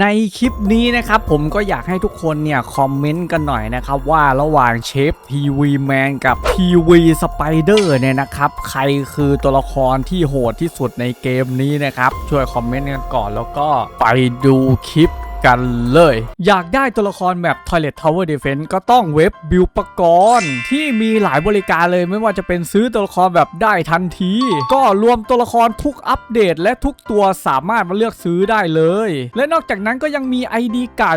ในคลิปนี้นะครับผมก็อยากให้ทุกคนเนี่ยคอมเมนต์กันหน่อยนะครับว่าระหว่างเชฟทีวีแมนกับทีวีสไปเดอร์เนี่ยนะครับใครคือตัวละครที่โหดที่สุดในเกมนี้นะครับช่วยคอมเมนต์กันก่อนแล้วก็ไปดูคลิป กันเลย อยากได้ตัวละครแบบ Toilet Tower Defense ก็ต้องเว็บบิวปกรณ์ที่มีหลายบริการเลยไม่ว่าจะเป็นซื้อตัวละครแบบได้ทันที ก็รวมตัวละครทุกอัปเดต และทุกตัวสามารถมาเลือกซื้อได้เลย และนอกจากนั้นก็ยังมี ID ไก่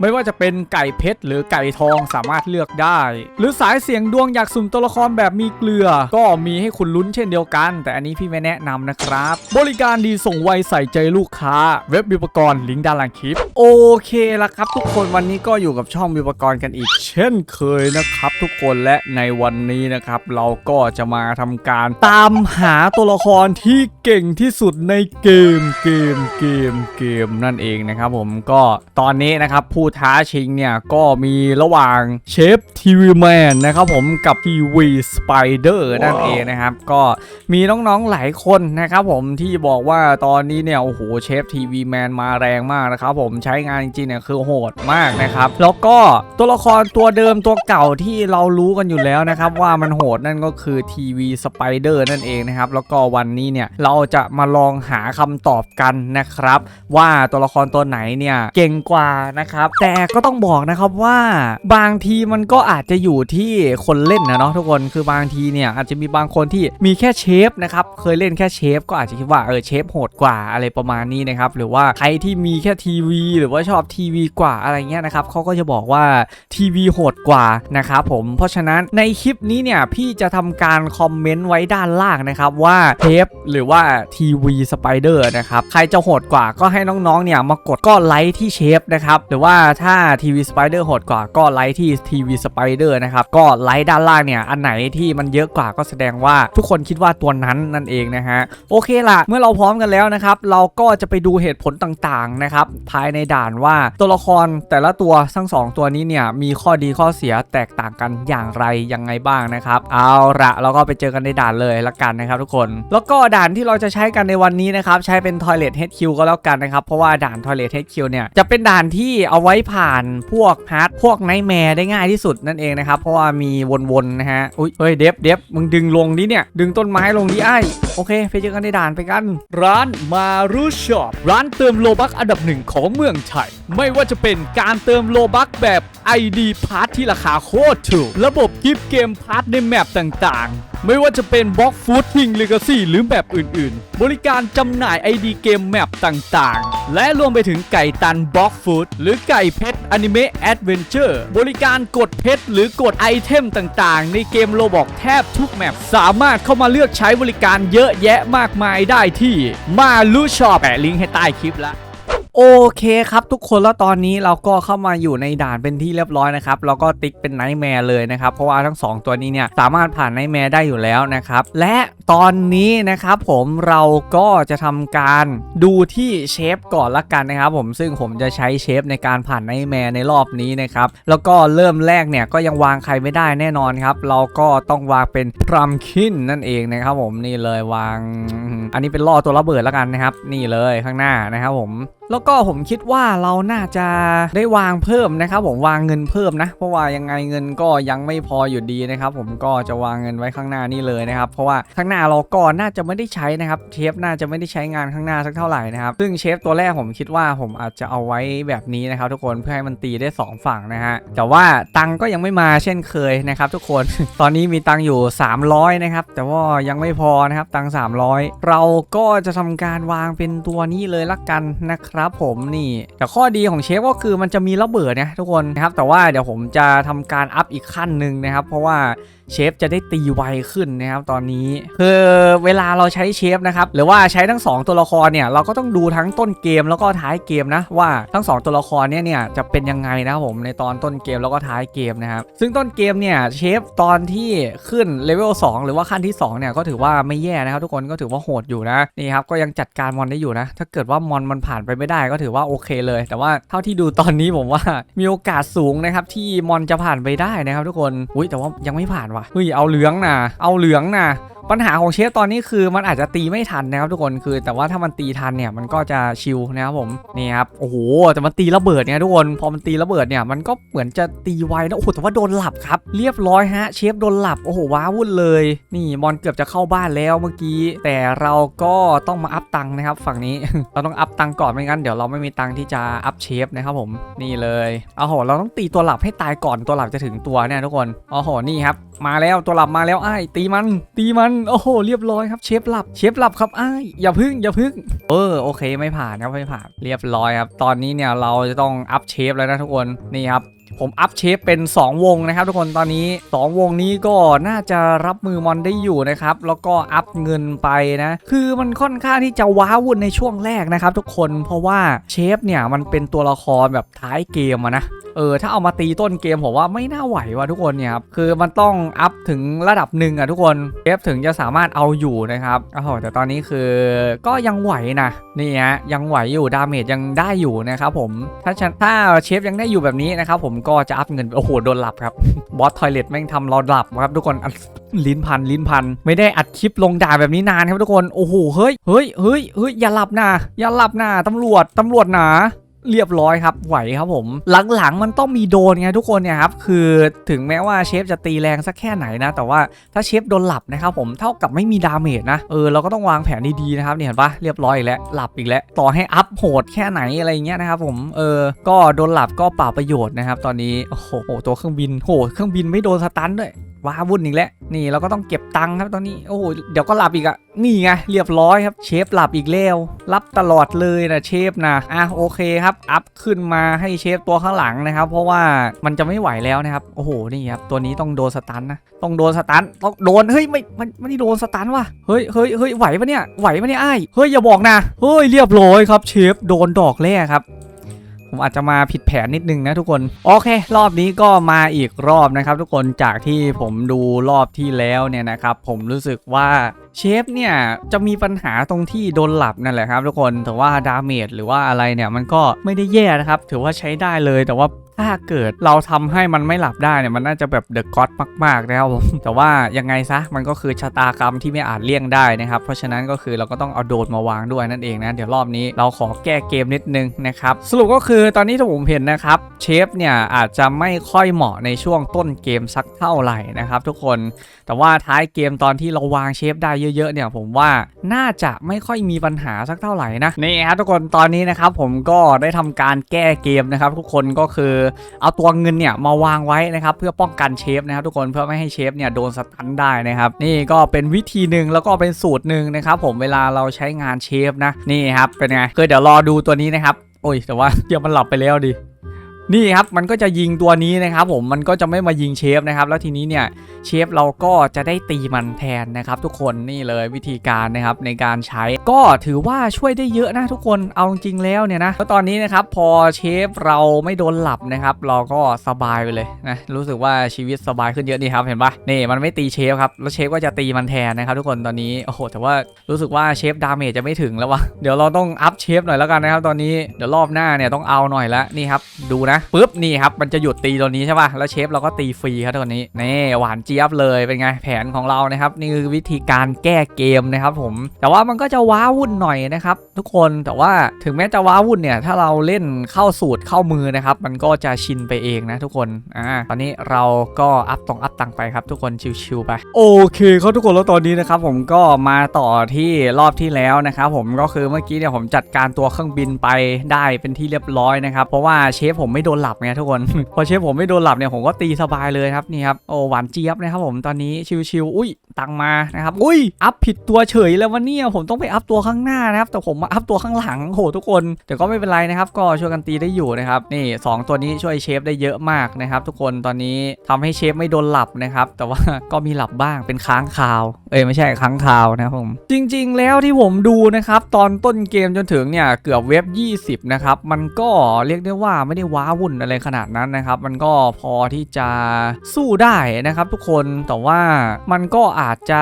ไม่ว่าจะเป็นไก่เพชรหรือไก่ทองสามารถเลือกได้ หรือสายเสียงดวงอยากสุ่มตัวละครแบบมีเกลือ ก็มีให้คุณลุ้นเช่นเดียวกัน แต่อันนี้พี่ไม่แนะนำนะครับ บริการดีส่งไวใส่ใจลูกค้า เว็บบิวปกรณ์ลิงก์ด้านล่างคลิปโอเคละครับทุกคนวันนี้ก็อยู่กับช่องบิวปกรณ์กันอีก เช่นเคยนะครับ ทุกคนและในวันนี้นะครับ เราก็จะมาทำการตามหาตัวละครที่เก่งที่สุดในเกมเกมเกมเกมนั่นเองนะครับ ผมก็ตอนนี้นะครับ ผู้ท้าชิงเนี่ยก็มีระหว่างเชฟทีวีแมนนะครับผมกับทีวีสไปเดอร์นั่นเองนะครับ ก็มีน้องๆหลายคนนะครับ ผมที่บอกว่าตอนนี้เนี่ยโอ้โหเชฟทีวีแมนมาแรงมากนะครับ ผมใช้งานจริงๆเนี่ยคือโหดมากนะครับ แล้วก็ตัวละครตัวเดิมตัวเก่าที่เรารู้กันอยู่แล้วนะครับ ว่ามันโหดนั่นก็คือทีวีสไปเดอร์นั่นเองนะครับ แล้วก็วันนี้เนี่ยเราจะมาลองหาคำตอบกันนะครับ ว่าตัวละครตัวไหนเนี่ยเก่งกว่านะครับ แต่ก็ต้องบอกนะครับว่าบางทีมันก็อาจจะอยู่ที่คนเล่นนะเนาะทุกคนคือบางทีเนี่ยอาจจะมีบางคนที่มีแค่เชฟนะครับเคยเล่นแค่เชฟก็อาจจะคิดว่าเออเชฟโหดกว่าอะไรประมาณนี้นะครับหรือว่าใครที่มีแค่ทีวีหรือว่าชอบทีวีกว่าอะไรเงี้ยนะครับเขาก็จะบอกว่าทีวีโหดกว่านะครับผมเพราะฉะนั้นในคลิปนี้เนี่ยพี่จะทำการคอมเมนต์ไว้ด้านล่างนะครับว่าเชฟหรือว่าทีวีสไปเดอร์นะครับใครจะโหดกว่าก็ให้น้องๆเนี่ยมากดก็ไลค์ที่เชฟนะครับหรือว่าถ้าทีวีสไปเดอร์โหดกว่าก็ไลค์ที่ทีวีสไปเดอร์นะครับก็ไลค์ด้านล่างเนี่ยอันไหนที่มันเยอะกว่าก็แสดงว่าทุกคนคิดว่าตัวนั้นนั่นเองนะฮะโอเคละเมื่อเราพร้อมกันแล้วนะครับเราก็จะไปดูเหตุผลต่างๆนะครับภายในดานว่าตัวละครแต่ละตัวทั้งสองตัวนี้เนี่ยมีข้อดีข้อเสียแตกต่างกันอย่างไรยังไงบ้างนะครับ เอาละเราก็ไปเจอกันในด่านเลยละกันนะครับทุกคน แล้วก็ด่านที่เราจะใช้กันในวันนี้นะครับใช้เป็น Toilet HQ ก็แล้วกันนะครับ เพราะว่าด่าน Toilet HQ เนี่ยจะเป็นด่านที่เอาไว้ผ่านพวกฮาร์ดพวกไนท์แมร์ได้ง่ายที่สุดนั่นเองนะครับเพราะว่ามีวนๆนะฮะอุ้ยเฮ้ยเดฟเดฟมึงดึงลงดิเนี่ยดึงต้นไม้ลงดิไอ้โอเคไปเจอกันในด่านไปกัน ร้านมารูช็อปร้านเติมโลบักอันดับหนึ่งของเมืองไทย ไม่ว่าจะเป็นการเติมโลบักแบบ ID พาร์ทที่ราคาโคตรถูก ระบบกิฟเกมพาร์ทในแมปต่างๆ ไม่ว่าจะเป็นบล็อกฟูดทิงเลกาซี่หรือแมปอื่นๆ บริการจำหน่าย ID เกมแมปต่างๆ และรวมไปถึงไก่ตันบล็อกฟูดหรือไก่เพชรอนิเมะแอดเวนเจอร์บริการกดเพชรหรือกดไอเทมต่างๆ ในเกมโลบอกแทบทุกแมปสามารถเข้ามาเลือกใช้บริการเยอะแยะมากมายได้ที่มาลูชอปแปะลิงก์ให้ใต้คลิปละ โอเคครับทุกคนแล้วตอนนี้เราก็เข้ามาอยู่ในด่านเป็นที่เรียบร้อยนะครับเราก็ติ๊กเป็นไนท์แมร์เลยนะครับ เพราะว่าทั้ง 2 ตัวนี้เนี่ยสามารถผ่านไนท์แมร์ได้อยู่แล้วนะครับ และตอนนี้นะครับผมเราก็จะทำการดูที่เชฟก่อนละกันนะครับผมซึ่งผมจะใช้เชฟในการผ่านไนท์แมร์ในรอบนี้นะครับแล้วก็เริ่มแรกเนี่ยก็ยังวางใครไม่ได้แน่นอนครับเราก็ต้องวางเป็นพรัมคินนั่นเองนะครับผมนี่เลยวาง อันนี้เป็นล่อตัวระเบิดแล้วกันนะครับ นี่เลยข้างหน้านะครับผมแล้วก็ผมคิดว่าเราน่าจะได้วางเพิ่มนะครับ ผมวางเงินเพิ่มนะ เพราะว่ายังไงเงินก็ยังไม่พออยู่ดีนะครับ ผมก็จะวางเงินไว้ข้างหน้านี่เลยนะครับ เพราะว่าข้างหน้าเราก็น่าจะไม่ได้ใช้นะครับเชฟน่าจะไม่ได้ใช้งานข้างหน้าสักเท่าไหร่นะครับซึ่งเชฟตัวแรกผมคิดว่าผมอาจจะเอาไว้แบบนี้นะครับ ทุกคนเพื่อให้มันตีได้สองฝั่งนะฮะแต่ว่าตังก็ยังไม่มาเช่นเคยนะครับ ทุกคนตอนนี้มีตังอยู่ 300นะครับแต่ว่ายังไม่พอนะครับตัง300 เราก็จะทำการวางเป็นตัวนี้เลยละกันนะครับครับผมนี่แต่ข้อดีของเชฟก็คือมันจะมีระเบิดนะทุกคนนะครับแต่ว่าเดี๋ยวผมจะทำการอัพอีกขั้นหนึ่งนะครับ เพราะว่าเชฟจะได้ตีไวขึ้นนะครับตอนนี้คือเวลาเราใช้เชฟนะครับหรือว่าใช้ทั้ง 2 ตัวละครเนี่ยเราก็ต้องดูทั้งต้นเกมแล้วก็ท้ายเกมนะว่าทั้ง 2 ตัวละครเนี่ยเนี่ยจะเป็นยังไงนะผมในตอนต้นเกมแล้วก็ท้ายเกมนะครับซึ่งต้นเกมเนี่ยเชฟตอนที่ขึ้นเลเวล2หรือว่าขั้นที่2เนี่ยก็ถือว่าไม่แย่นะครับทุกคนก็ถือว่าโหดอยู่นะนี่ครับก็ยังจัดการมอนได้อยู่นะ ถ้าเกิดว่ามอนมันผ่านไปไม่ได้ก็ถือว่าโอเคเลย แต่ว่าเท่าที่ดูตอนนี้ผมว่ามีโอกาสสูงนะครับที่มอนจะผ่านไปได้นะครับทุกคนอุ้ยแต่ว่ายังไม่ผ่านวะเฮ้ยเอาเหลืองนะเอาเหลืองนะปัญหาของเชฟตอนนี้คือมันอาจจะตีไม่ทันนะครับทุกคนคือแต่ว่าถ้ามันตีทันเนี่ยมันก็จะชิลนะครับผมนี่ครับโอ้โหแต่มันตีระเบิดเนี่ยทุกคนพอมันตีระเบิดเนี่ยมันก็เหมือนจะตีไวนะโอ้โหแต่ว่าโดนหลับครับเรียบร้อยฮะเชฟโดนหลับโอ้โหว้าวุ่นเลย นี่มอนเกือบจะเข้าบ้านแล้วเมื่อกี้ แต่เราก็ต้องมาอัพตังค์นะครับฝั่งนี้เราต้องอัพตังค์ก่อนไม่งั้นเดี๋ยวเราไม่มีตังค์ที่จะอัพเชฟนะครับผมนี่เลยเอาโหเราต้องตีตัวหลับให้ตายก่อนตัวหลับจะถึงตัวเนี่ยทุกคนเอาโหนี่ครับมาแล้วตัวหลับมาแล้วไอ้ตีมันตีมันโอ้โหเรียบร้อยครับเชฟหลับเชฟหลับครับไอ้อย่าพึ่งอย่าพึ่งเออโอเคไม่ผ่านครับไม่ผ่านเรียบร้อยครับตอนนี้เนี่ยเราจะต้องอัพเชฟแล้วนะทุกคนนี่ครับผมอัพเชฟเป็น 2 วงนะครับทุกคนตอนนี้ 2 วงนี้ก็น่าจะรับมือมอนได้อยู่นะครับ แล้วก็อัพเงินไปนะ คือมันค่อนข้างที่จะว้าวุ่นในช่วงแรกนะครับทุกคนเพราะว่าเชฟเนี่ยมันเป็นตัวละครแบบท้ายเกมอะนะ เออถ้าเอามาตีต้นเกมผมว่าไม่น่าไหวว่ะทุกคนเนี่ยครับคือมันต้องอัพถึงระดับหนึ่งอะทุกคนเชฟถึงจะสามารถเอาอยู่นะครับโอ้โหแต่ตอนนี้คือก็ยังไหวนะนี่ฮะยังไหวอยู่ดาเมจยังได้อยู่นะครับผมถ้าถ้าเชฟยังได้อยู่แบบนี้นะครับผมก็จะอัพเงินโอ้โหโดนหลับครับบอสทอยเลทแม่งทำเราหลับครับทุกคนลิ้นพันลิ้นพัน ไม่ได้อัดคลิปลงด่าแบบนี้นานครับทุกคนโอ้โหเฮ้ยเฮ้ยเฮ้ยเฮ้ยอย่าหลับนะอย่าหลับนะตำรวจตำรวจหนา เรียบร้อยครับไหวครับผม หลังๆมันต้องมีโดนไงทุกคนเนี่ยครับคือถึงแม้ว่าเชฟจะตีแรงสักแค่ไหนนะ แต่ว่าถ้าเชฟโดนหลับนะครับผมเท่ากับไม่มีดาเมจนะเออเราก็ต้องวางแผนดีๆนะครับเนี่ยเห็นปะเรียบร้อยอีกแล้วหลับอีกแล้วต่อให้อัพโหดแค่ไหนอะไรเงี้ยนะครับผมเออก็โดนหลับก็เปล่าประโยชน์นะครับตอนนี้โอ้โหตัวเครื่องบินโหเครื่องบินไม่โดนสตันด้วย ว้าวุ่นอีกแล้วนี่เราก็ต้องเก็บตังค์ครับตอนนี้โอ้โหเดี๋ยวก็หลับอีกอะนี่ไงเรียบร้อยครับเชฟหลับอีกแล้วรับตลอดเลยนะเชฟนะอะโอเคครับอัพขึ้นมาให้เชฟตัวข้างหลังนะครับ เพราะว่ามันจะไม่ไหวแล้วนะครับโอ้โหนี่ครับตัวนี้ต้องโดนสตันนะต้องโดนสตันต้องโดนเฮ้ยไม่มันไม่ได้โดนสตันว่ะเฮ้ยเฮ้ยเฮ้ยไหวปะเนี่ยไหวปะเนี่ยไอ้เฮ้ยอย่าบอกนะเฮ้ยเรียบร้อยครับเชฟโดนดอกแรกครับ ผมอาจจะมาผิดแผนนิดนึงนะทุกคน โอเค รอบนี้ก็มาอีกรอบนะครับทุกคนจากที่ผมดูรอบที่แล้วเนี่ยนะครับผมรู้สึกว่าเชฟเนี่ยจะมีปัญหาตรงที่โดนหลับนั่นแหละครับทุกคนแต่ว่าดาเมจหรือว่าอะไรเนี่ยมันก็ไม่ได้แย่นะครับ ถือว่าใช้ได้เลยแต่ว่า ถ้าเกิดเราทำให้มันไม่หลับได้เนี่ยมันน่าจะแบบเดอะก็อดมากๆนะครับผมแต่ว่ายังไงซะมันก็คือชะตากรรมที่ไม่อาจเลี่ยงได้นะครับ เพราะฉะนั้นก็คือเราก็ต้องเอาโดดมาวางด้วยนั่นเองนะ เดี๋ยวรอบนี้เราขอแก้เกมนิดนึงนะครับ สรุปก็คือตอนนี้ที่ผมเห็นนะครับเชฟเนี่ยอาจจะไม่ค่อยเหมาะในช่วงต้นเกมสักเท่าไหร่นะครับทุกคนแต่ว่าท้ายเกมตอนที่เราวางเชฟได้เยอะๆเนี่ยผมว่าน่าจะไม่ค่อยมีปัญหาสักเท่าไหร่นะนี่ครับทุกคนตอนนี้นะครับผมก็ได้ทำการแก้เกมนะครับทุกคนก็คือเอาตัวเงินเนี่ยมาวางไว้นะครับเพื่อป้องกันเชฟนะครับทุกคนเพื่อไม่ให้เชฟเนี่ยโดนสตันได้นะครับนี่ก็เป็นวิธีหนึ่งแล้วก็เป็นสูตรหนึ่งนะครับผมเวลาเราใช้งานเชฟนะนี่ครับเป็นไงคือเดี๋ยวรอดูตัวนี้นะครับโอ้ยแต่ว่าเดี๋ยวมันหลับไปแล้วดิ นี่ครับมันก็จะยิงตัวนี้นะครับผมมันก็จะไม่มายิงเชฟนะครับแล้วทีนี้เนี่ยเชฟเราก็จะได้ตีมันแทนนะครับทุกคนนี่เลยวิธีการนะครับในการใช้ก็ถือว่าช่วยได้เยอะนะทุกคนเอาจริงแล้วเนี่ยนะแล้วตอนนี้นะครับพอเชฟเราไม่โดนหลับนะครับเราก็สบายไปเลยนะรู้สึกว่าชีวิตสบายขึ้นเยอะนี่ครับเห็นปะนี่มันไม่ตีเชฟครับแล้วเชฟก็จะตีมันแทนนะครับทุกคนตอนนี้โอ้โหแต่ว่ารู้สึกว่าเชฟดาเมจจะไม่ถึงแล้ววะเดี๋ยวเราต้องอัพเชฟหน่อยแล้วกันนะครับตอนนี้เดี๋ยวรอบหน้าเนี่ยต้องเอาหน่อยละนี่ครับดูนะปุ๊บนี่ครับมันจะหยุดตีตัวนี้ใช่ป่ะแล้วเชฟเราก็ตีฟรีครับตอนนี้นี่หวานเจี๊ยบเลยเป็นไงแผนของเรานะครับนี่คือวิธีการแก้เกมนะครับผม แต่ว่ามันก็จะว้าวุ่นหน่อยนะครับทุกคนแต่ว่าถึงแม้จะว้าวุ่นเนี่ยถ้าเราเล่นเข้าสูตรเข้ามือนะครับมันก็จะชินไปเองนะทุกคนอ่าตอนนี้เราก็อัพตรงอัพตังไปครับทุกคนชิวๆไปโอเคครับทุกคนแล้วตอนนี้นะครับผมก็มาต่อที่รอบที่แล้วนะครับผมก็คือเมื่อกี้เนี่ยผมจัดการตัวเครื่องบินไปได้เป็นที่เรียบร้อยนะครับเพราะว่าเชฟผมไม่โดนหลับไงทุกคน พอเชฟผมไม่โดนหลับเนี่ยผมก็ตีสบายเลยครับนี่ครับโอ้หวานเจี๊ยบนะครับผมตอนนี้ชิวๆอุ้ยตังมานะครับอุ้ยอัพผิดตัวเฉยแล้ววันนี้ผมต้องไปอัพตัวข้างหน้านะครับแต่ผมมาอัพตัวข้างหลังโหทุกคนแต่ก็ไม่เป็นไรนะครับก็ช่วยกันตีได้อยู่นะครับนี่สองตัวนี้ช่วยเชฟได้เยอะมากนะครับทุกคนตอนนี้ทำให้เชฟไม่โดนหลับนะครับแต่ว่าก็มีหลับบ้างเป็นค้างคาว เอ้ยไม่ใช่ค้างคาวนะครับผมจริง ๆ แล้วที่ผมดูนะครับตอนต้นเกมจนถึงเนี่ยเกือบเว็บ 20นะครับมันก็เรียกได้ว่าไม่ได้ว้าววุ่นอะไรขนาดนั้นนะครับ มันก็พอที่จะสู้ได้นะครับ ทุกคนแต่ว่ามันก็อาจจะ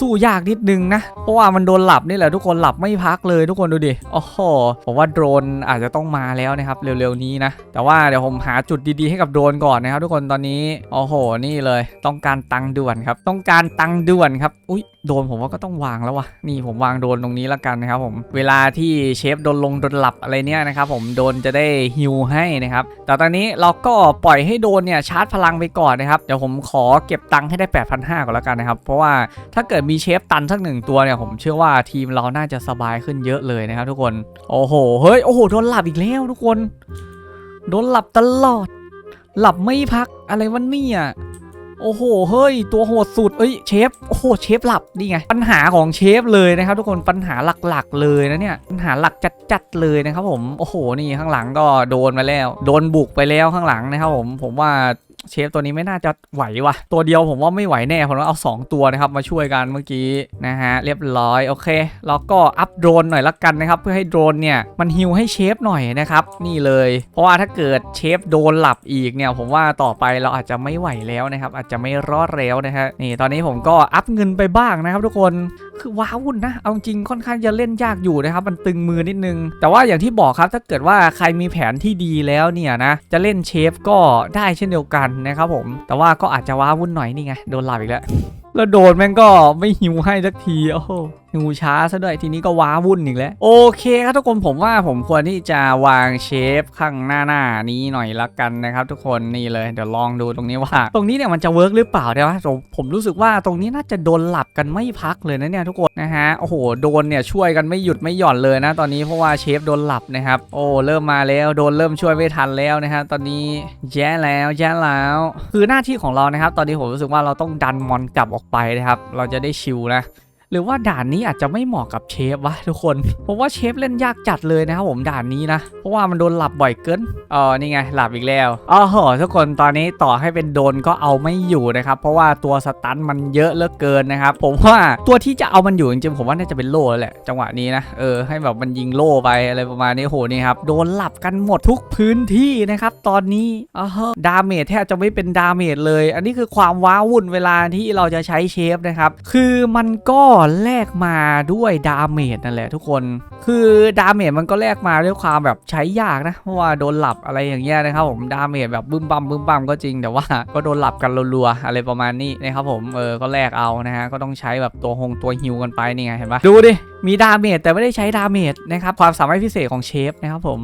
สู้ยากนิดนึงนะเพราะว่ามันโดนหลับนี่แหละทุกคนหลับไม่พักเลยทุกคนดูดิโอ้โหผมว่าโดรนอาจจะต้องมาแล้วนะครับเร็วๆนี้นะแต่ว่าเดี๋ยวผมหาจุดดีๆให้กับโดรนก่อนนะครับ ทุกคนตอนนี้โอ้โหนี่เลยต้องการตังด่วนครับ ต้องการตังด่วนครับอุ้ยโดนผมว่าก็ต้องวางแล้ววะนี่ผมวางโดนตรงนี้แล้วกันนะครับผมเวลาที่เชฟโดนลงโดนหลับอะไรเนี่ยนะครับผมโดนจะได้ฮิวให้นะครับแต่ตอนนี้เราก็ปล่อยให้โดนเนี่ยชาร์จพลังไปก่อนนะครับ เดี๋ยวผมขอเก็บตังค์ให้ได้ 8,500ก่อนแล้วกันนะครับ เพราะว่าถ้าเกิดมีเชฟตันสักหนึ่งตัวเนี่ย ผมเชื่อว่าทีมเราน่าจะสบายขึ้นเยอะเลยนะครับทุกคน โอ้โห เฮ้ย โอ้โห โดนหลับอีกแล้วทุกคน โดนหลับตลอด หลับไม่พัก อะไรวะเนี่ย โอ้โห เฮ้ย ตัวโหดสุด เอ้ย เชฟ โอ้โห เชฟหลับ นี่ไง ปัญหาของเชฟเลยนะครับทุกคน ปัญหาหลักๆ เลยนะเนี่ย ปัญหาหลักจัดๆ เลยนะครับผม โอ้โห นี่ข้างหลังก็โดนมาแล้ว โดนบุกไปแล้วข้างหลังนะครับผม ผมว่า เชฟตัวนี้ไม่น่าจะไหวว่ะตัวเดียวผมว่าไม่ไหวแน่ผมต้องเอา 2 ตัวนะครับมาช่วยกันเมื่อกี้นะฮะเรียบร้อยโอเคแล้วก็อัพโดรนหน่อยละกันนะครับเพื่อให้โดรนเนี่ยมันฮิวให้เชฟหน่อยนะครับนี่เลย เพราะว่าถ้าเกิดเชฟโดนหลับอีกเนี่ยผมว่าต่อไปเราอาจจะไม่ไหวแล้วนะครับอาจจะไม่รอดแล้วนะฮะนี่ตอนนี้ผมก็อัพเงินไปบ้างนะครับ ทุกคนคือว้าวุ่นนะเอาจริงค่อนข้างจะเล่นยากอยู่นะครับมันตึงมือนิดนึง แต่ว่าอย่างที่บอกครับถ้าเกิดว่าใครมีแผนที่ดีแล้วเนี่ยนะจะเล่นเชฟก็ได้เช่นเดียวกันนะครับผม แต่ว่าก็อาจจะว้าวุ่นหน่อยนี่ไง โดนหลับอีกแล้ว แล้วโดนแม่งก็ไม่หิวให้สักที โอ้ โหหิวช้าซะด้วยทีนี้ก็ว้าวุ่นอีกแล้ว โอเคครับทุกคนผมว่าผมควรที่จะวางเชฟข้างหน้าหน้านี้หน่อยละกันนะครับ ทุกคนนี่เลยเดี๋ยวลองดูตรงนี้ว่า ตรงนี้เนี่ยมันจะเวิร์กหรือเปล่าเดี๋ยวนะผมผมรู้สึกว่าตรงนี้น่าจะโดนหลับกันไม่พักเลยนะเนี่ยทุกคนนะฮะโอ้โหโดนเนี่ยช่วยกันไม่หยุดไม่หย่อนเลยนะตอนนี้เพราะว่าเชฟโดนหลับนะครับโอ้เริ่มมาแล้วโดนเริ่มช่วยไม่ทันแล้วนะฮะตอนนี้แย่แล้วแย่แล้ว คือหน้าที่ของเรานะครับ ตอนนี้ผมรู้สึกว่าเราต้องดันมอนกลับออกไปนะครับ เราจะได้ชิลนะ หรือว่าด่านนี้อาจจะไม่เหมาะกับเชฟวะทุกคนผมว่าเชฟเล่นยากจัดเลยนะครับผมด่านนี้นะเพราะว่ามันโดนหลับบ่อยเกินอ๋อนี่ไงหลับอีกแล้วอ๋อโหทุกคนตอนนี้ต่อให้เป็นโดนก็เอาไม่อยู่นะครับเพราะว่าตัวสตันมันเยอะเหลือเกินนะครับผมว่าตัวที่จะเอามันอยู่จริงๆผมว่าน่าจะเป็นโล่แล้วแหละจังหวะนี้นะเออให้แบบมันยิงโล่ไปอะไรประมาณนี้โหนี่ครับโดนหลับกันหมดทุกพื้นที่นะครับตอนนี้อ๋อดาเมจแทบจะไม่เป็นดาเมจเลย อันนี้คือความว้าวุ่นเวลาที่เราจะใช้เชฟนะครับคือมันก็แลกมาด้วยดาเมจนั่นแหละทุกคน คือดาเมจมันก็แลกมาด้วยความแบบใช้ยากนะ เพราะว่าโดนหลับอะไรอย่างเงี้ยนะครับผม ดาเมจแบบบึ้มบัมบึ้มบัมก็จริง แต่ว่าก็โดนหลับกันรัวๆอะไรประมาณนี้นะครับผม เออ ก็แลกเอานะฮะ ก็ต้องใช้แบบตัวหงตัวฮิวกันไปนี่ไงเห็นปะดูดิ มีดาเมจแต่ไม่ได้ใช้ดาเมจนะครับ ความสามารถพิเศษของเชฟนะครับผม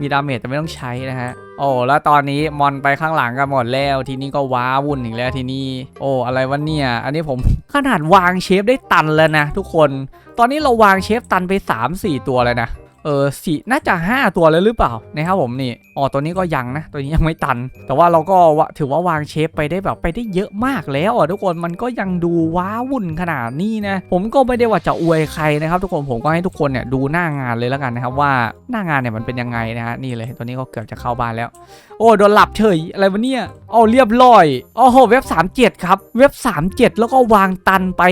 มีดาเมจแต่ไม่ต้องใช้นะฮะ โอ้แล้วตอนนี้มอนไปข้างหลังกันหมดแล้ว ทีนี้ก็ว้าวุ่นอีกแล้วทีนี้ โอ้อะไรวะเนี่ย อันนี้ผมขนาดวางเชฟได้ตันแล้วนะทุกคน ตอนนี้เราวางเชฟตันไป 3-4 ตัวเลยนะเออสี่น่าจะ 5 ตัวแล้วหรือเปล่านะครับผมนี่ อ๋อตัวนี้ก็ยังนะ ตัวนี้ยังไม่ตัน แต่ว่าเราก็ถือว่าวางเชฟไปได้แบบไปได้เยอะมากแล้วอะทุกคนมันก็ยังดูว้าวุ่นขนาดนี้นะ ผมก็ไม่ได้ว่าจะอวยใครนะครับ ทุกคนผมก็ให้ทุกคนเนี่ยดูหน้างานเลยแล้วกันนะครับว่าหน้างานเนี่ยมันเป็นยังไงนะฮะนี่เลยตัวนี้ก็เกือบจะเข้าบ้านแล้ว โอ้โดนหลับเฉยอะไรวะเนี่ยเอาเรียบร้อยโอ้โหเว็บ 37 ครับ เว็บ 37 แล้วก็วางตันไป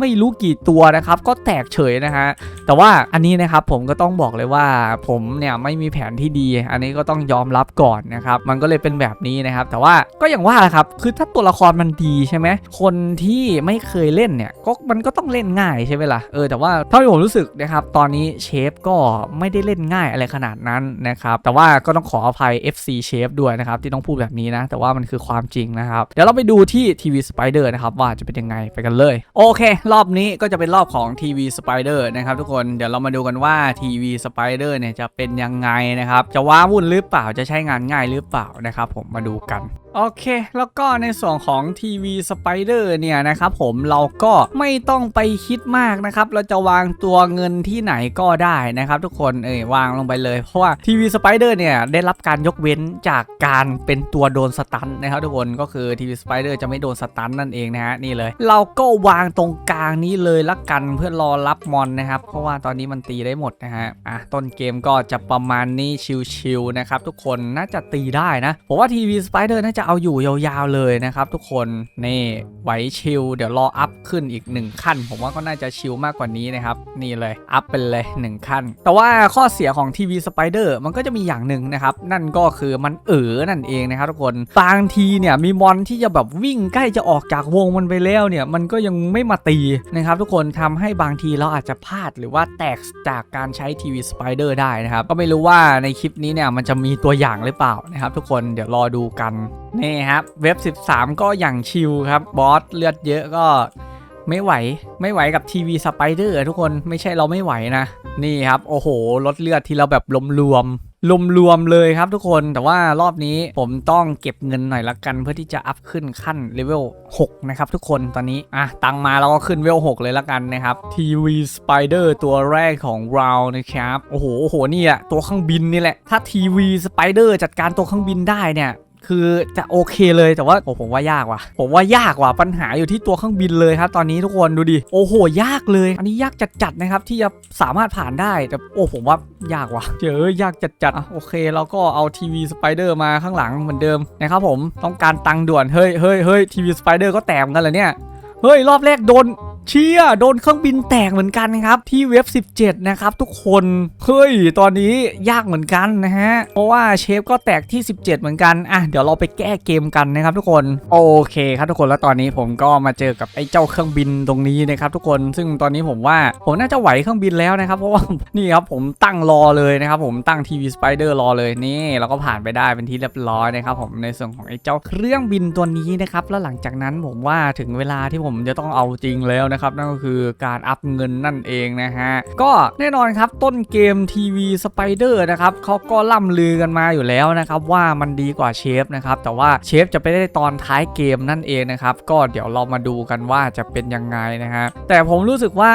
ไม่รู้กี่ตัวนะครับ ก็แตกเฉยนะฮะแต่ว่าอันนี้นะครับผมก็ต้องบอกเลยว่าผมเนี่ยไม่มีแผนที่ดี อันนี้ก็ต้องยอมรับก่อนนะครับ มันก็เลยเป็นแบบนี้นะครับ แต่ว่าก็อย่างว่าแหละครับ คือถ้าตัวละครมันดีใช่ไหม คนที่ไม่เคยเล่นเนี่ย ก็มันก็ต้องเล่นง่ายใช่ไหมล่ะ เออ แต่ว่าเท่าที่ผมรู้สึกนะครับ ตอนนี้เชฟก็ไม่ได้เล่นง่ายอะไรขนาดนั้นนะครับ แต่ว่าก็ต้องขออภัย FC เชฟด้วยนะครับที่ต้องพูดแบบนี้นะ แต่ว่ามันคือความจริงนะครับ เดี๋ยวเราไปดูที่ทีวีสไปเดอร์นะครับว่าจะเป็นยังไงไปกันเลย โอเค รอบนี้ก็จะเป็นรอบของทีวีสไปเดอร์นะครับทุกคน เดี๋ยวเรามาดูกันว่าทีวีสไปเดอร์เนี่ยจะเป็นยังไงนะครับ จะว้าวุ่นหรือเปล่าจะใช้งานง่ายหรือเปล่านะครับผมมาดูกัน โอเค แล้วก็ในส่วนของทีวีสไปเดอร์เนี่ยนะครับผมเราก็ไม่ต้องไปคิดมากนะครับ เราจะวางตัวเงินที่ไหนก็ได้นะครับ ทุกคนเอ่ยวางลงไปเลย เพราะว่าทีวีสไปเดอร์เนี่ยได้รับการยกเว้นจากการเป็นตัวโดนสตันนะครับทุกคนก็คือทีวีสไปเดอร์จะไม่โดนสตันนั่นเองนะฮะนี่เลย เราก็วางตรงกลางนี้เลยละกันเพื่อรอรับมอนนะครับ เพราะว่าตอนนี้มันตีได้หมดนะฮะอะต้นเกมก็จะประมาณนี้ชิวๆนะครับทุกคนน่าจะตีได้นะผมว่าทีวีสไปเดอร์น่าจะเอาอยู่ยาวๆเลยนะครับทุกคนนี่ไหวชิลเดี๋ยวรออัพขึ้นอีก 1 ขั้น ผมว่าก็น่าจะชิลมากกว่านี้นะครับ นี่เลยอัพเป็นเลย 1 ขั้น แต่ว่าข้อเสียของทีวีสไปเดอร์มันก็จะมีอย่างหนึ่งนะครับ นั่นก็คือมันเอ๋อนั่นเองนะครับทุกคนบางทีเนี่ยมีมอนที่จะแบบวิ่งใกล้จะออกจากวงมันไปแล้วเนี่ยมันก็ยังไม่มาตีนะครับทุกคนทำให้บางทีเราอาจจะพลาดหรือว่าแตกจากการใช้ทีวีสไปเดอร์ได้นะครับก็ไม่รู้ว่าในคลิปนี้เนี่ยมันจะมีตัวอย่างหรือเปล่านะครับทุกคนเดี๋ยวรอดูกันนี่ครับ เว็บ 13 ก็อย่างชิลครับ บอสเลือดเยอะก็ไม่ไหว ไม่ไหวกับทีวีสไปเดอร์ทุกคนไม่ใช่เราไม่ไหวนะ นี่ครับ โอ้โห ลดเลือดที่เราแบบรวมรวมรวมรวมเลยครับทุกคนแต่ว่ารอบนี้ผมต้องเก็บเงินหน่อยละกันเพื่อที่จะอัพขึ้นขั้นเลเวล6นะครับทุกคนตอนนี้อะตังมาเราก็ขึ้นเวล6เลยละกันนะครับทีวีสไปเดอร์ตัวแรกของเรานะครับโอ้โหโอ้โหนี่แหละตัวเครื่องบินนี่แหละถ้าทีวีสไปเดอร์จัดการตัวเครื่องบินได้เนี่ย คือจะโอเคเลยแต่ว่าโอ้ผมว่ายากว่ะ ผมว่ายากว่ะปัญหาอยู่ที่ตัวเครื่องบินเลยครับ ตอนนี้ทุกคนดูดิโอ้โหยากเลย อันนี้ยากจัดๆนะครับ ที่จะสามารถผ่านได้แต่โอ้ผมว่ายากว่ะเจอยากจัดๆอะโอเคเราก็เอาทีวีสไปเดอร์มาข้างหลังเหมือนเดิมนะครับผมต้องการตังค์ด่วนเฮ้ยเฮ้ยเฮ้ยทีวีสไปเดอร์ก็แตกเหมือนกันเหรอเนี่ยเฮ้ยรอบแรกโดน เชี่ยโดนเครื่องบินแตกเหมือนกันครับ ที่เว็บ 17 นะครับทุกคนเฮ้ยตอนนี้ยากเหมือนกันนะฮะ เพราะว่าเชฟก็แตกที่ 17 เหมือนกันอะเดี๋ยวเราไปแก้เกมกันนะครับทุกคนโอเคครับทุกคนแล้วตอนนี้ผมก็มาเจอกับไอ้เจ้าเครื่องบินตรงนี้นะครับทุกคนซึ่งตอนนี้ผมว่าผมน่าจะไหวเครื่องบินแล้วนะครับ เพราะว่านี่ครับผมตั้งรอเลยนะครับผมตั้งทีวีสไปเดอร์รอเลยนี่เราก็ผ่านไปได้เป็นที่เรียบร้อยนะครับผมในส่วนของไอ้เจ้าเครื่องบินตัวนี้นะครับแล้วหลังจากนั้นผมว่าถึงเวลาที่ผมจะต้องเอาจริงแล้วนะครับนั่นก็คือการอัพเงินนั่นเองนะฮะก็แน่นอนครับต้นเกมทีวีสไปเดอร์นะครับเขาก็ล่ำลือกันมาอยู่แล้วนะครับว่ามันดีกว่าเชฟนะครับแต่ว่าเชฟจะไปได้ตอนท้ายเกมนั่นเองนะครับก็เดี๋ยวเรามาดูกันว่าจะเป็นยังไงนะฮะแต่ผมรู้สึกว่า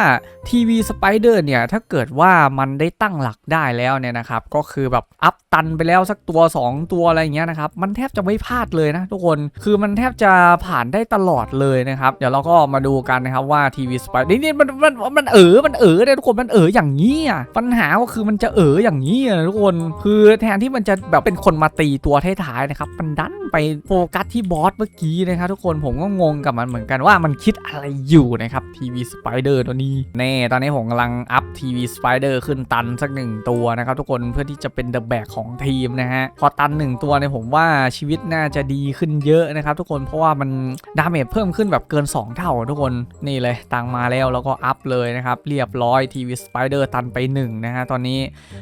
ทีวีสไปเดอร์เนี่ยถ้าเกิดว่ามันได้ตั้งหลักได้แล้วเนี่ยนะครับก็คือแบบอัพตันไปแล้วสักตัว 2 ตัวอะไรอย่างเงี้ยนะครับมันแทบจะไม่พลาดเลยนะทุกคนคือมันแทบจะผ่านได้ตลอดเลยนะครับ เดี๋ยวเราก็มาดูกันนะครับว่าทีวีสไปนี่นี่มันมันมันเออมันเออเนี่ยทุกคนมันเอออย่างนี้อะปัญหาก็คือมันจะเอออย่างนี้อะทุกคนคือแทนที่มันจะแบบเป็นคนมาตีตัวท้ายๆนะครับมันดันไปโฟกัสที่บอสเมื่อกี้นะครับทุกคนผมก็งงกับมันเหมือนกันว่ามันคิดอะไรอยู่นะครับทีวีสไปเดอร์ตัวนี้แน่ตอนนี้ผมกำลังอัพทีวีสไปเดอร์ขึ้นตันสักหนึ่งตัวนะครับทุกคนเพื่อที่จะเป็นเดอะแบกของทีมนะฮะพอตันหนึ่งตัวเนี่ยผมว่าชีวิตน่าจะดีขึ้นเยอะนะครับทุกคนเพราะว่ามันดาเมจเพิ่มขึ้นแบบเกิน 2 เท่าทุกคนนี่เลยตังมาแล้วแล้วก็อัพเลยนะครับ เรียบร้อยทีวีสไปเดอร์ตันไป1นะฮะตอนนี้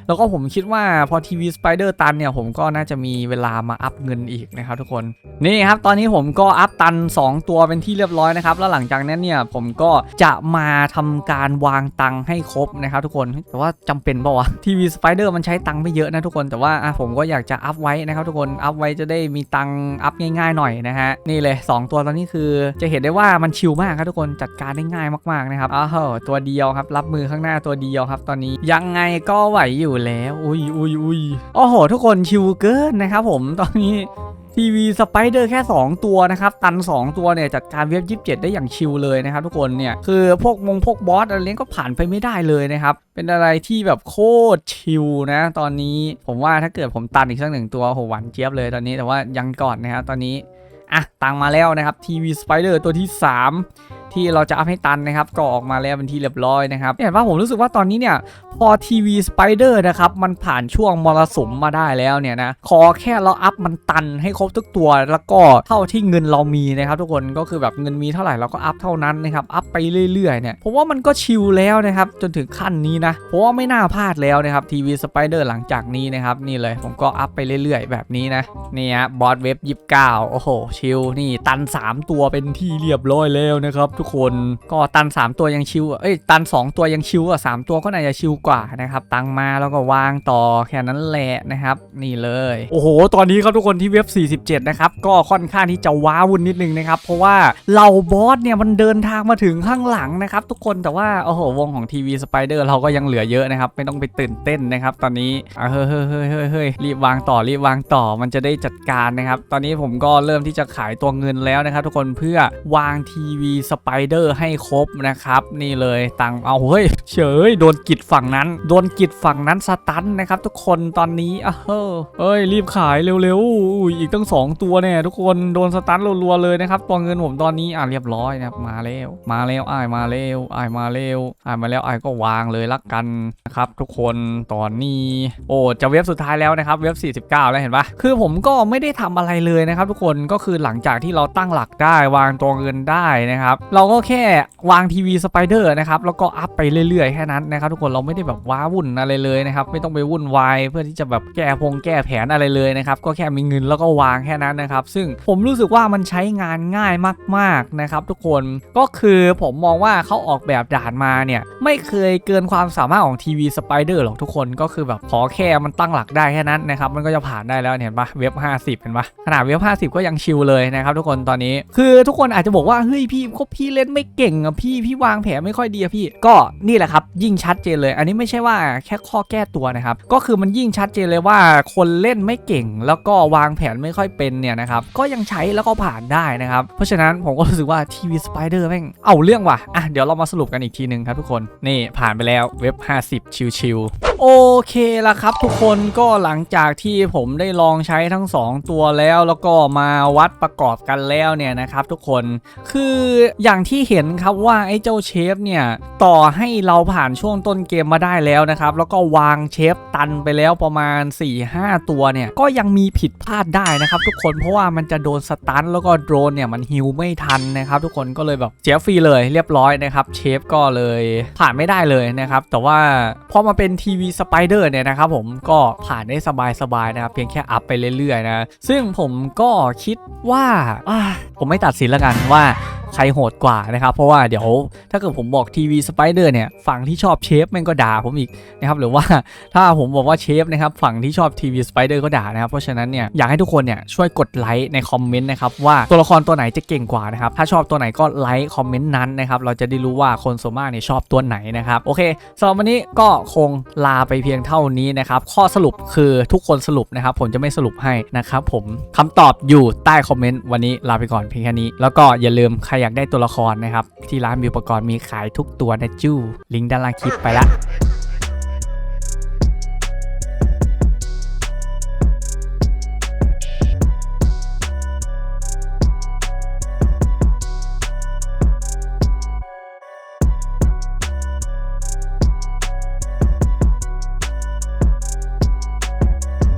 แล้วก็ผมคิดว่าพอทีวีสไปเดอร์ตันเนี่ยผมก็น่าจะมีเวลามาอัพเงินอีกนะครับทุกคนนี่ครับตอนนี้ผมก็อัพตัน 2 ตัวเป็นที่เรียบร้อยนะครับแล้วหลังจากนั้นเนี่ยผมก็จะมาทำการวางตังให้ครบนะครับทุกคนแต่ว่าจำเป็นป่าวะทีวีสไปเดอร์มันใช้ตังไม่เยอะนะทุกคนแต่ว่าผมก็อยากจะอัพไว้นะครับทุกคนอัพไว้จะได้มีตังอัพง่ายๆหน่อยนะฮะนี่เลย 2 ตัวตอนนี้คือจะเห็นได้ว่ามันชิลมากครับทุกคนจัดการได้ง่ายมากๆนะครับอ้าวตัวเดียวครับ รับมือข้างหน้าตัวเดียวครับ ตอนนี้ยังไงก็ไหวอยู่แล้ว อุ้ยอุ้ยอุ้ยโอ้โห ทุกคนชิลเกินนะครับผมตอนนี้ทีวีสไปเดอร์แค่ 2 ตัวนะครับ ตัน 2 ตัวเนี่ยจัดการเว็บ 27 ได้อย่างชิลเลยนะครับทุกคนเนี่ยคือพวกมงพวกบอสอะไรเนี้ยก็ผ่านไปไม่ได้เลยนะครับ เป็นอะไรที่แบบโคตรชิลนะ ตอนนี้ผมว่าถ้าเกิดผมตันอีกสักหนึ่งตัวโหหวานเจี๊ยบเลยตอนนี้แต่ว่ายังก่อนนะครับตอนนี้อะตังมาแล้วนะครับทีวีสไปเดอร์ตัวที่ 3 ที่เราจะอัพให้ตันนะครับก็ออกมาแล้วเป็นที่เรียบร้อยนะครับเห็นว่าผมรู้สึกว่าตอนนี้เนี่ยพอทีวีสไปเดอร์นะครับมันผ่านช่วงมรสุมมาได้แล้วเนี่ยนะขอแค่เราอัพมันตันให้ครบทุกตัว แล้วก็เท่าที่เงินเรามีนะครับทุกคนก็คือแบบเงินมีเท่าไหร่เราก็อัพเท่านั้นนะครับอัพไปเรื่อยๆเนี่ยผมว่ามันก็ชิลแล้วนะครับจนถึงขั้นนี้นะผมว่าไม่น่าพลาดแล้วนะครับทีวีสไปเดอร์หลังจากนี้นะครับนี่เลยผมก็อัพไปเรื่อยๆ แบบนี้นะนี่ฮะบอสเว็บ29โอ้โหชิลนี่ตัน 3 ตัวเป็นที่เรียบร้อยแล้วนะครับทุกคนก็ตัน 3 ตัวยังชิลอะเอ้ยตัน 2 ตัวยังชิลอะสามตัวก็น่าจะชิลกว่านะครับตังมาแล้วก็วางต่อแค่นั้นแหละนะครับ นี่เลย โอ้โห ตอนนี้ครับทุกคนที่เว็บ 47 นะครับ ก็ค่อนข้างที่จะว้าวุ่นนิดนึงนะครับ เพราะว่าเหล่าบอสเนี่ยมันเดินทางมาถึงข้างหลังนะครับ ทุกคนแต่ว่าโอ้โหวงของทีวีสไปเดอร์เราก็ยังเหลือเยอะนะครับ ไม่ต้องไปตื่นเต้นนะครับ ตอนนี้เฮ้ยเฮ้ยเฮ้ยเฮ้ยเฮ้ยรีบวางต่อรีบวางต่อมันจะได้จัดการนะครับ ตอนนี้ผมก็เริ่มที่จะขายตัวเงินแล้วนะครับ ทุกคนเพื่อวางทีวีสไปไปเดอร์ให้ครบนะครับ นี่เลยตังเอาเฮ้ยเฉยโดนกิดฝั่งนั้น โดนกิดฝั่งนั้นสตันนะครับทุกคนตอนนี้อะเฮ้อเอ้ยรีบขายเร็วๆอีกตั้ง 2 ตัวเนี่ยทุกคนโดนสตันรัวๆเลยนะครับตัวเงินผมตอนนี้อะเรียบร้อยนะครับมาแล้วมาแล้วอ้ายมาแล้วอ้ายมาแล้วอ้ายมาแล้วอ้ายก็วางเลยละกันนะครับทุกคนตอนนี้โอ้จะเว็บสุดท้ายแล้วนะครับเว็บ 49 แล้วเห็นปะคือผมก็ไม่ได้ทำอะไรเลยนะครับทุกคนก็คือหลังจากที่เราตั้งหลักได้วางตัวเงินได้นะครับเราก็แค่วางทีวีสไปเดอร์นะครับแล้วก็อัพไปเรื่อยๆแค่นั้นนะครับทุกคนเราไม่ได้แบบว้าวุ่นอะไรเลยนะครับไม่ต้องไปวุ่นวายเพื่อที่จะแบบแก้พงแก้แผนอะไรเลยนะครับก็แค่มีเงินแล้วก็วางแค่นั้นนะครับซึ่งผมรู้สึกว่ามันใช้งานง่ายมากๆนะครับทุกคนก็คือผมมองว่าเขาออกแบบด่านมาเนี่ยไม่เคยเกินความสามารถของทีวีสไปเดอร์หรอกทุกคนก็คือแบบขอแค่มันตั้งหลักได้แค่นั้นนะครับมันก็จะผ่านได้แล้วเห็นปะเว็บ 50 เห็นปะขนาดเว็บ 50 ก็ยังชิลเลยนะครับทุกคนตอนนี้ คือทุกคนอาจจะบอกว่าเฮ้ยพี่ก็พี่เล่นไม่เก่งอะพี่พี่วางแผนไม่ค่อยดีอะพี่ ก็นี่แหละครับยิ่งชัดเจนเลย อันนี้ไม่ใช่ว่าแค่ข้อแก้ตัวนะครับก็คือมันยิ่งชัดเจนเลยว่าคนเล่นไม่เก่ง แล้วก็วางแผนไม่ค่อยเป็นเนี่ยนะครับก็ยังใช้แล้วก็ผ่านได้นะครับเพราะฉะนั้นผมก็รู้สึกว่าทีวีสไปเดอร์แม่งเอาเรื่องว่ะอะเดี๋ยวเรามาสรุปกันอีกทีหนึ่งครับทุกคนนี่ผ่านไปแล้วเว็บ 50 ชิวๆโอเคละครับทุกคนก็หลังจากที่ผมได้ลองใช้ทั้ง 2 ตัวแล้ว แล้วก็มาวัดประกอบกันแล้วเนี่ยนะครับทุกคนคืออย่างที่เห็นครับว่าไอ้เจ้าเชฟเนี่ยต่อให้เราผ่านช่วงต้นเกมมาได้แล้วนะครับ แล้วก็วางเชฟตันไปแล้วประมาณ 4-5 ตัวเนี่ย ก็ยังมีผิดพลาดได้นะครับ ทุกคนเพราะว่ามันจะโดนสตันแล้วก็โดรนเนี่ยมันฮิวไม่ทันนะครับทุกคนก็เลยแบบเสียฟรีเลยเรียบร้อยนะครับเชฟก็เลยผ่านไม่ได้เลยนะครับ แต่ว่าพอมาเป็นทีวีสไปเดอร์เนี่ยนะครับผมก็ผ่านได้สบายๆนะครับเพียงแค่อัพไปเรื่อยๆนะซึ่งผมก็คิดว่าผมไม่ตัดสินแล้วกันว่าใครโหดกว่านะครับ เพราะว่าเดี๋ยวถ้าเกิดผมบอกทีวีสไปเดอร์เนี่ยฝั่งที่ชอบเชฟแม่งก็ด่าผมอีกนะครับหรือว่าถ้าผมบอกว่าเชฟนะครับฝั่งที่ชอบทีวีสไปเดอร์ก็ด่านะครับเพราะฉะนั้นเนี่ยอยากให้ทุกคนเนี่ยช่วยกดไลค์ในคอมเมนต์นะครับว่าตัวละครตัวไหนจะเก่งกว่านะครับถ้าชอบตัวไหนก็ไลค์คอมเมนต์นั้นนะครับเราจะได้รู้ว่าคนส่วนมากเนี่ยชอบตัวไหนนะครับโอเคสำหรับวันนี้ก็คงลาไปเพียงเท่านี้นะครับข้อสรุปคือทุกคนสรุปนะครับผมจะไม่สรุปให้นะครับผมคำตอบอยู่ใต้คอมเมนต์วันนี้ลาไปก่อนเพียงแค่นี้ แล้วก็อย่าลืมใครอยากได้ตัวละครนะครับ ที่ร้านบิวปกรณ์มีขายทุกตัวนะจู้ลิงก์ด้านล่างคลิปไปละ